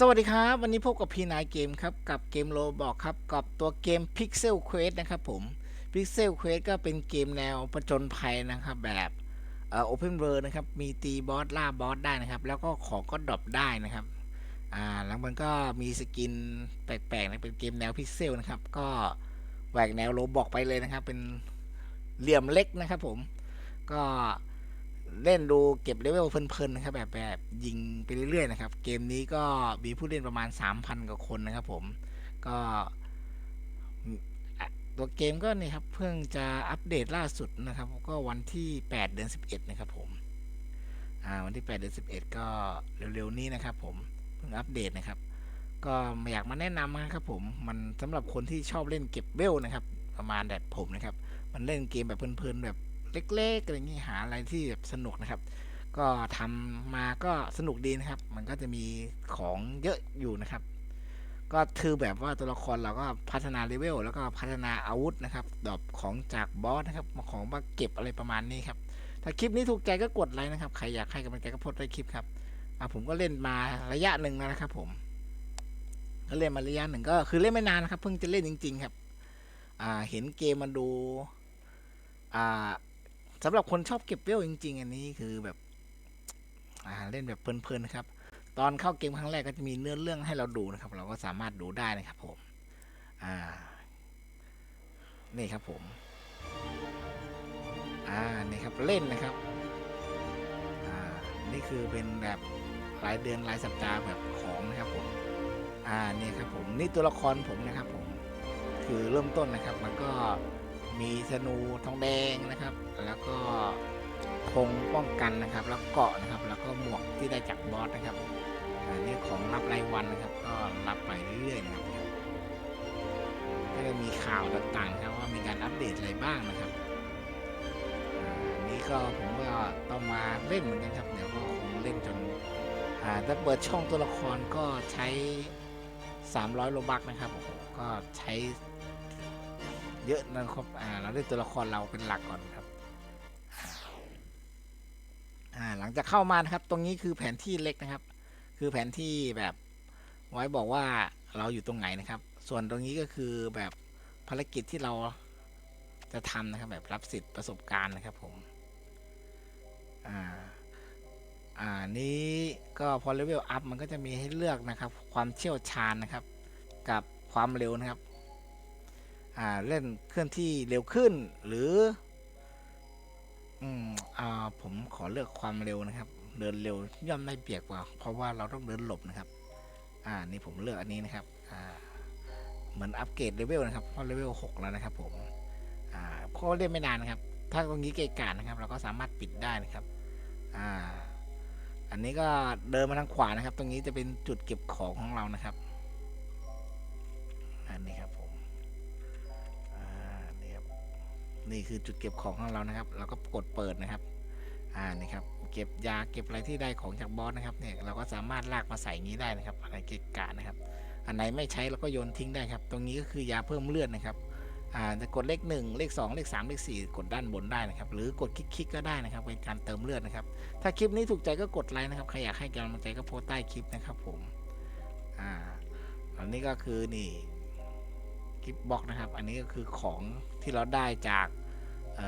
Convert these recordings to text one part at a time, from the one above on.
สวัสดีครับ วันนี้พบกับพีนายเกมครับ กับเกมโลบอกครับ กับตัวเกม Pixel Quest นะครับผม Pixel Quest ก็เป็นเกมแนวประจนภัยนะครับ แบบเอ่อ Open World นะครับ มีตีบอสล่าบอสได้นะครับ แล้วก็ของก็ดรอปได้นะครับ อ่า แล้วมันก็มีสกินแปลกๆนะเป็นเกมแนวพิกเซลนะครับ ก็แหวกแนวโลบอกไปเลยนะครับ เป็นเหลี่ยมเล็กนะครับผม ก็ เล่นดูเก็บเลเวลเพลินๆนะครับแบบแบบยิงไปเรื่อยๆนะครับ เกมนี้ก็มีผู้เล่นประมาณ 3,000 กว่าคนนะครับผมก็ตัวเกมก็นี่ครับเพิ่งจะอัปเดตล่าสุดนะครับ ก็วันที่ 8 เดือน 11 นะครับผมอ่าวันที่ 8 เดือน 11 ก็เร็วๆนี้นะครับผมเพิ่งอัปเดตนะครับ ก็อยากมาแนะนำนะครับผมมันสำหรับคนที่ชอบเล่นเก็บเวลนะครับ ประมาณแบบผมนะครับ มันเล่นเกมแบบเพลินๆแบบ เล็กๆอะไรอย่างนี้หาอะไรที่แบบสนุกนะครับ ก็ทำมาก็สนุกดีนะครับ มันก็จะมีของเยอะอยู่นะครับ ก็คือแบบว่าตัวละครเราก็พัฒนาเลเวลแล้วก็พัฒนาอาวุธนะครับดอปของจากบอสนะครับมาของมาเก็บอะไรประมาณนี้ครับ ถ้าคลิปนี้ถูกใจก็กดไลค์นะครับ ใครอยากให้กำลังใจก็โพสต์ใต้คลิปครับอะผมก็เล่นมาระยะหนึ่งแล้วนะครับ ผมก็เล่นมาระยะหนึ่งก็คือเล่นไม่นานนะครับ เพิ่งจะเล่นจริง ๆ ครับ อ่าเห็นเกมมันดู อ่า สำหรับคนชอบเก็บเวลจริง ๆ อันนี้คือแบบอ่าเล่นแบบเพลินๆนะครับ ตอนเข้าเกมครั้งแรกก็จะมีเนื้อเรื่องให้เราดูนะครับ เราก็สามารถดูได้นะครับผมอ่านี่ครับผมอ่านี่ครับเล่นนะครับอ่านี่คือเป็นแบบรายเดือนรายสัปดาห์แบบของนะครับผมอ่านี่ครับผมนี่ตัวละครผมนะครับผมคือเริ่มต้นนะครับมันก็ มีธนูทองแดงนะครับ แล้วก็ธงป้องกันนะครับ แล้วเกาะนะครับ แล้วก็หมวกที่ได้จากบอสนะครับอ่านี่ของรับรายวันนะครับ ก็รับไปเรื่อยๆนะครับก็จะมีข่าวต่างๆนะครับว่ามีการอัปเดตอะไรบ้างนะครับอันนี้ก็ผมก็ต้องมาเล่นเหมือนกันครับ เดี๋ยวก็คงเล่นจนถ้าเปิดช่องตัวละครก็ใช้ 300 โลบักนะครับโอ้โหก็ใช้ เยอะนะครับอ่าเราเล่นตัวละครเราเป็นหลักก่อนครับอ่าหลังจากเข้ามานะครับ ตรงนี้คือแผนที่เล็กนะครับ คือแผนที่แบบไว้บอกว่าเราอยู่ตรงไหนนะครับ ส่วนตรงนี้ก็คือแบบภารกิจที่เราจะทำนะครับแบบรับสิทธิ์ประสบการณ์นะครับผมอ่าอ่านี้ก็พอเลเวลอัพมันก็จะมีให้เลือกนะครับ ความเชี่ยวชาญนะครับ กับความเร็วนะครับ เล่นเคลื่อนที่เร็วขึ้นหรืออืมอ่าผมขอเลือกความเร็วนะครับ เดินเร็วย่อมได้เปรียบกว่า เพราะว่าเราต้องเดินหลบนะครับ อ่านี่ผมเลือกอันนี้นะครับอ่าเหมือนอัปเกรดเลเวลนะครับเพราะเลเวล6แล้วนะครับ ผมอ่าเพราะเล่นไม่นานนะครับ ถ้าตรงนี้เกะกะนะครับ เราก็สามารถปิดได้นะครับอ่าอันนี้ก็เดินมาทางขวานะครับ ตรงนี้จะเป็นจุดเก็บของของเรานะครับ อันนี้ครับ นี่คือจุดเก็บของของเรานะครับเราก็กดเปิดนะครับอ่านี่ครับเก็บยาเก็บอะไรที่ได้ของจากบอสนะครับเนี่ยเราก็สามารถลากมาใส่งี้ได้นะครับอะไรเกะกะนะครับ อันไหนไม่ใช้เราก็โยนทิ้งได้ครับ ตรงนี้ก็คือยาเพิ่มเลือดนะครับอ่าจะกดเลขหนึ่งเลขสองเลขสามเลขสี่กดด้านบนได้นะครับ หรือกดคลิกๆก็ได้นะครับ เป็นการเติมเลือดนะครับ ถ้าคลิปนี้ถูกใจก็กดไลค์นะครับใครอยากให้กำลังใจก็โพสใต้คลิปนะครับผมอ่าอันนี้ก็คือนี่ คลิปบ็อกนะครับ อันนี้ก็คือของที่เราได้จากเ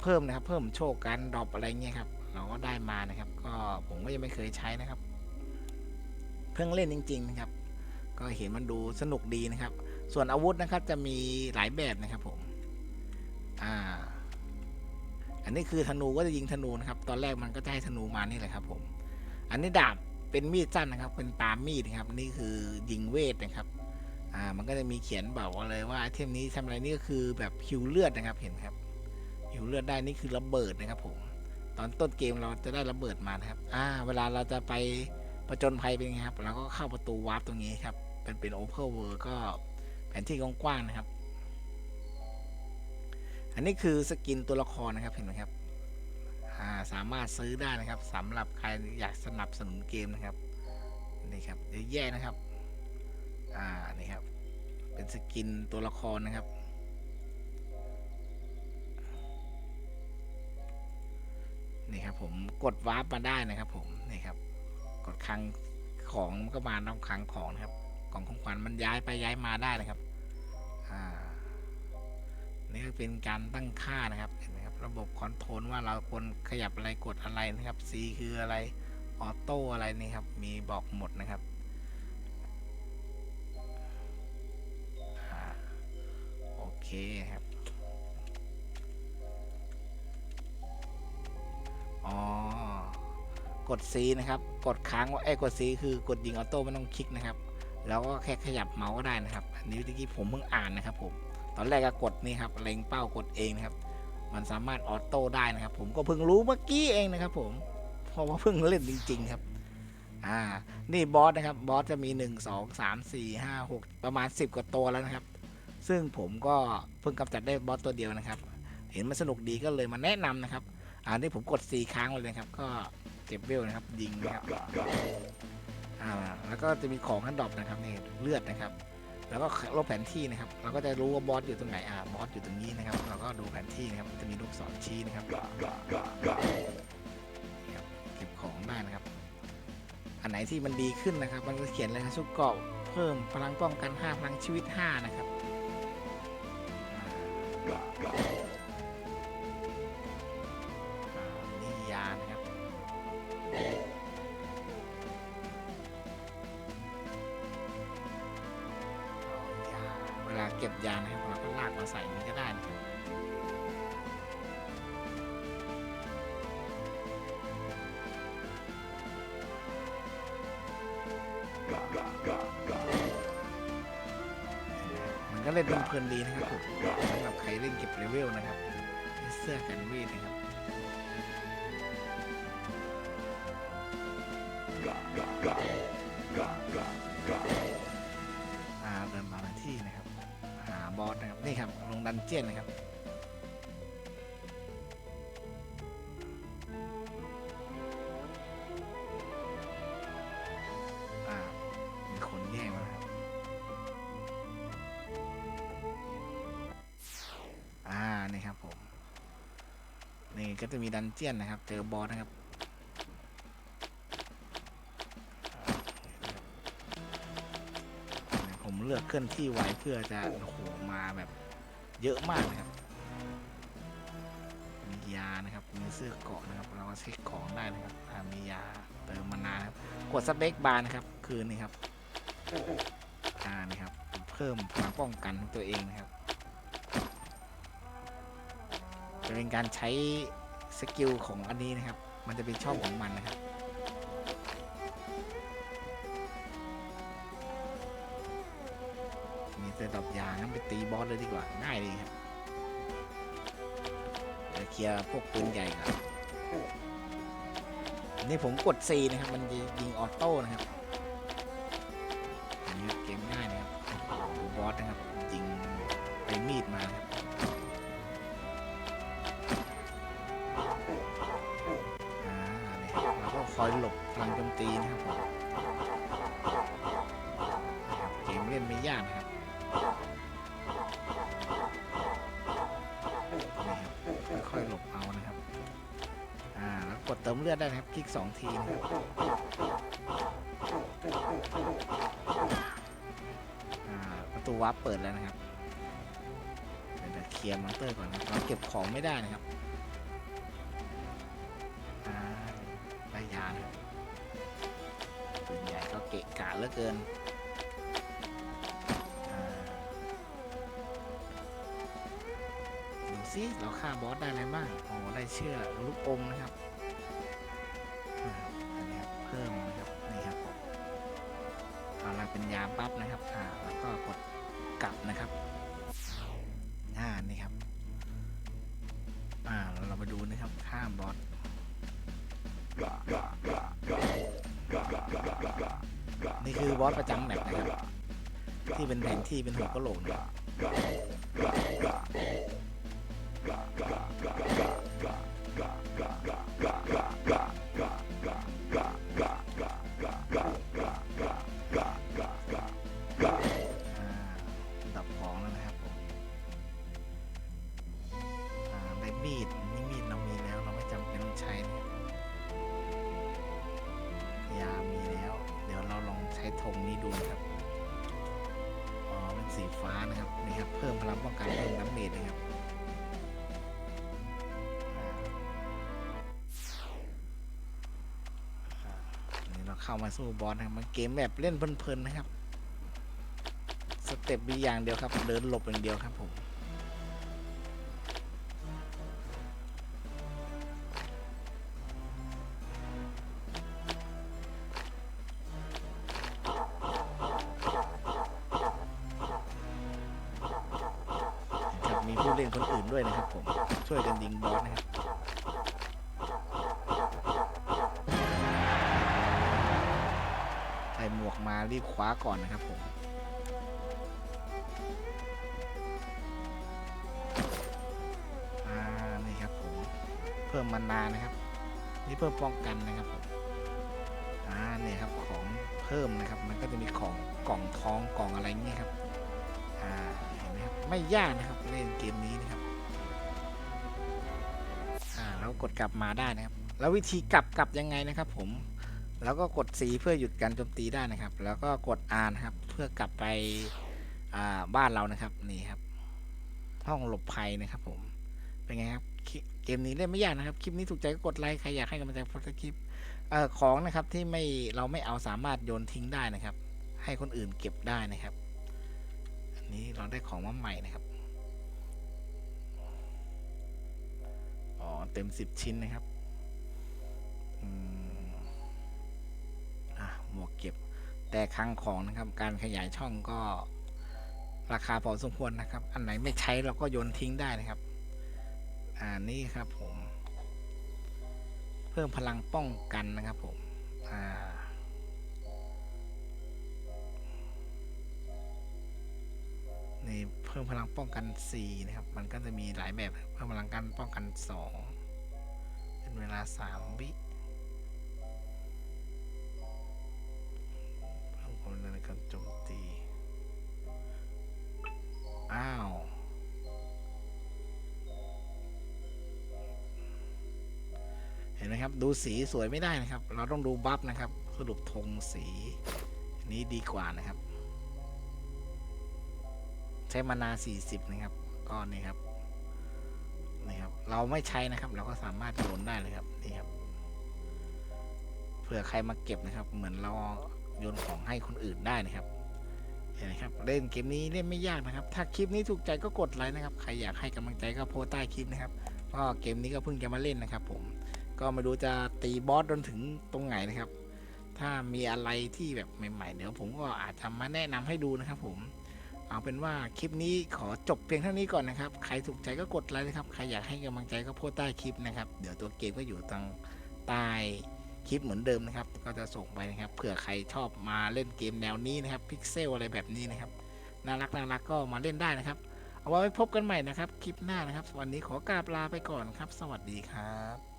เพิ่มนะครับ เพิ่มโชคการดรอปอะไรเงี้ยครับ เราก็ได้มานะครับ ก็ผมก็ยังไม่เคยใช้นะครับ เพิ่งเล่นจริง ๆ นะครับ ก็เห็นมันดูสนุกดีนะครับ ส่วนอาวุธนะครับจะมีหลายแบบนะครับผม อ่า อันนี้คือธนูก็จะยิงธนูนะครับ ตอนแรกมันก็จะให้ธนูมานี่แหละครับ ผม อันนี้ดาบเป็นมีดสั้นนะครับ เป็นปามมีดนะครับ นี่คือยิงเวทนะครับ อ่ามันก็จะมีเขียนบอกว่าเลยว่าไอเทมนี้ทำอะไรนี่ก็คือแบบฮิวเลือดนะครับเห็นครับฮิวเลือดได้นี่คือระเบิดนะครับผมตอนต้นเกมเราจะได้ระเบิดมานะครับ อ่า เวลาเราจะไปประจนภัยเป็นไงครับ เราก็เข้าประตูวาร์ปตรงนี้ครับ เป็นเป็นโอเพนเวิร์ก็แผนที่กว้างๆนะครับ อันนี้คือสกินตัวละครนะครับเห็นไหมครับ อ่า สามารถซื้อได้นะครับสำหรับใครอยากสนับสนุนเกมนะครับ นี่ครับเยอะแยะนะครับ อ่า นี่ครับ เป็นสกินตัวละครนะครับ นี่ครับผมกดวาร์ปมาได้นะครับ ผม นี่ครับ กดครั้งของก็มาต้องคลังของนะครับกล่องของขวัญมันย้ายไปย้ายมาได้นะครับ อ่า นี่ก็เป็นการตั้งค่านะครับ เห็นไหมครับ ระบบคอนโทรลว่าเราควรขยับอะไรกดอะไรนะครับ C คืออะไร ออโต้อะไรนี่ครับ มีบอกหมดนะครับ เคครับ อ๋อ กด C นะครับ กดค้างว่าไอ้กด C คือกดยิงออโต้ไม่ต้องคลิกนะครับ แล้วก็แค่ขยับเมาส์ก็ได้นะครับ อันนี้เมื่อกี้ผมเพิ่งอ่านนะครับผม ตอนแรกก็กดนี่ครับ เล็งเป้ากดเองนะครับ มันสามารถออโต้ได้นะครับ ผมก็เพิ่งรู้เมื่อกี้เองนะครับ ผม เพราะว่าเพิ่งเล่นจริง ๆ ครับอ่า นี่บอสนะครับ บอสจะมี 1 2 3 4 5 6 ประมาณ 10 กว่าตัวแล้วนะครับ ซึ่งผมก็เพิ่งกำจัดได้บอสตัวเดียวนะครับ เห็นมันสนุกดีก็เลยมาแนะนำนะครับ อ่านี่ผมกด 4 ครั้งเลยนะครับ ก็เก็บเวลนะครับ ยิงนะครับอ่าแล้วก็จะมีของขั้นดรอปนะครับนี่เลือดนะครับ แล้วก็ลบแผนที่นะครับ เราก็จะรู้ว่าบอสอยู่ตรงไหนอ่าบอสอยู่ตรงนี้นะครับ เราก็ดูแผนที่นะครับจะมีลูกศรชี้นะครับเก็บของได้นะครับ อันไหนที่มันดีขึ้นนะครับ มันก็เขียนเลยนะชุดเกาะเพิ่มพลังป้องกัน 5 พลังชีวิต 5 นะครับ Yeah. ก็เล่นเพลินดีนะครับผมสำหรับใครเล่นเก็บเลเวลนะครับเสื้อกันเวทนะครับอ่าเดินมาที่นะครับ หาบอสนะครับนี่ครับลงดันเจียนนะครับ ก็จะมีดันเจียนนะครับ เจอบอสนะครับผมเลือกเคลื่อนที่ไว้เพื่อจะโอ้โหมาแบบเยอะมากนะครับ มียานะครับ มีเสื้อเกาะนะครับ เราก็เช็คของได้นะครับมียาเติมมานานครับ กดสเปคบาร์นะครับ คือนี่ครับอ่านี่ครับ เพิ่มพลังป้องกันของตัวเองนะครับจะเป็นการใช้ สกิลของอันนี้นะครับ มันจะเป็นช่องของมันนะครับมีแต่ดอกยางั้นไปตีบอสเลยดีกว่า ง่ายดีครับเดี๋ยวเคลียร์พวกปืนใหญ่ก่อนนนี้ผมกด C นะครับ มันจะยิงออโต้นะครับ คอยหลบพลังโจมตีนะครับผมนะครับเกมเล่นไม่ยากนะครับค่อยหลบเอานะครับ อ่า แล้วกดเติมเลือดได้นะครับ คลิกสองทีนะครับอ่าประตูวาร์ปเปิดแล้วนะครับ เดี๋ยวเคลียร์มอนเตอร์ก่อนนะครับเราเก็บของไม่ได้นะครับะกะเหลือเกินดูซิเราฆ่าบอสได้อะไรบ้างโอ้ได้เชื่อลูกอมนะครับอันนี้ครับเพิ่มนะครับนี่ครับผมเอาละเป็นยาปั๊บนะครับอ่าแล้วก็กดกลับนะครับอ่านี่ครับอ่าเรามาดูนะครับฆ่าบอส คือบอสประจำแมปนะครับ ที่เป็นแผนที่เป็นหัวกะโหลกนะ นะครับนะครับเพิ่มพลังป้องกันเพิ่มน้ำเมจนะครับนี่เราเข้ามาสู้บอสนะครับมันเกมแบบเล่นเพลินๆนะครับ สเต็ปมีอย่างเดียวครับ เดินหลบอย่างเดียวครับผม นคนอื่นด้วยนะครับผมช่วยกันยิงบอสนะครับใส่หมวกมารีบคว้าก่อนนะครับผมนี่ครับผมเพิ่มมานานะครับ นี่เพิ่มป้องกันนะครับผมอ่าเนี่ยครับของเพิ่มนะครับ มันก็จะมีของกล่องท้องกล่องอะไรเงี้ยครับ ไม่ยากนะครับเล่นเกมนี้นะครับอ่าแล้วกดกลับมาได้นะครับ แล้ววิธีกลับกลับยังไงนะครับ ผมแล้วก็กด C เพื่อหยุดการโจมตีได้นะครับ แล้วก็กด R นะครับ เพื่อกลับไปอ่าบ้านเรานะครับนี่ครับ ห้องหลบภัยนะครับ ผมเป็นไงครับเกมนี้เล่นไม่ยากนะครับ คลิปนี้ถูกใจก็กดไลค์ใครอยากให้กำลังใจโพสต์คลิปเอ่อของนะครับที่ไม่เราไม่เอาสามารถโยนทิ้งได้นะครับ ให้คนอื่นเก็บได้นะครับ นี้เราได้ของมาใหม่นะครับ อ๋อ เต็มสิบชิ้นนะครับอะหมวกเก็บ แต่คลังของนะครับ การขยายช่องก็ราคาพอสมควรนะครับ อันไหนไม่ใช้เราก็โยนทิ้งได้นะครับ อ่า นี่ครับผม เพิ่มพลังป้องกันนะครับผม อ่า นี่เพิ่มพลังป้องกัน 4 นะครับ มันก็จะมีหลายแบบเพิ่มพลังการป้องกัน 2 เป็นเวลา 3 วิเพิ่มความรุนแรงในการโจมตี อ้าวเห็นไหมครับ ดูสีสวยไม่ได้นะครับ เราต้องดูบัฟนะครับ สรุปธงสีนี้ดีกว่านะครับ ใช้มานา 40 นะครับก็นี่ครับนี่ครับ เราไม่ใช้นะครับ เราก็สามารถโยนได้เลยครับนี่ครับเผื่อใครมาเก็บนะครับ เหมือนเราโยนของให้คนอื่นได้นะครับเห็นไหมครับ เล่นเกมนี้เล่นไม่ยากนะครับ ถ้าคลิปนี้ถูกใจก็กดไลค์นะครับ ใครอยากให้กำลังใจก็โพสใต้คลิปนะครับก็เกมนี้ก็เพิ่งจะมาเล่นนะครับ ผม ก็ไม่รู้จะตีบอสจนถึงตรงไหนนะครับ ถ้ามีอะไรที่แบบใหม่ๆเดี๋ยวผมก็อาจจะมาแนะนำให้ดูนะครับ ผม เอาเป็นว่าคลิปนี้ขอจบเพียงเท่านี้ก่อนนะครับ ใครถูกใจก็กดไลค์นะครับ ใครอยากให้กำลังใจก็โพสใต้คลิปนะครับ เดี๋ยวตัวเกมก็อยู่ทางใต้คลิปเหมือนเดิมนะครับ ก็จะส่งไปนะครับ เผื่อใครชอบมาเล่นเกมแนวนี้นะครับ พิกเซลอะไรแบบนี้นะครับ น่ารักน่ารักก็มาเล่นได้นะครับ เอาไว้พบกันใหม่นะครับ คลิปหน้านะครับ วันนี้ขอกราบลาไปก่อนครับ สวัสดีครับ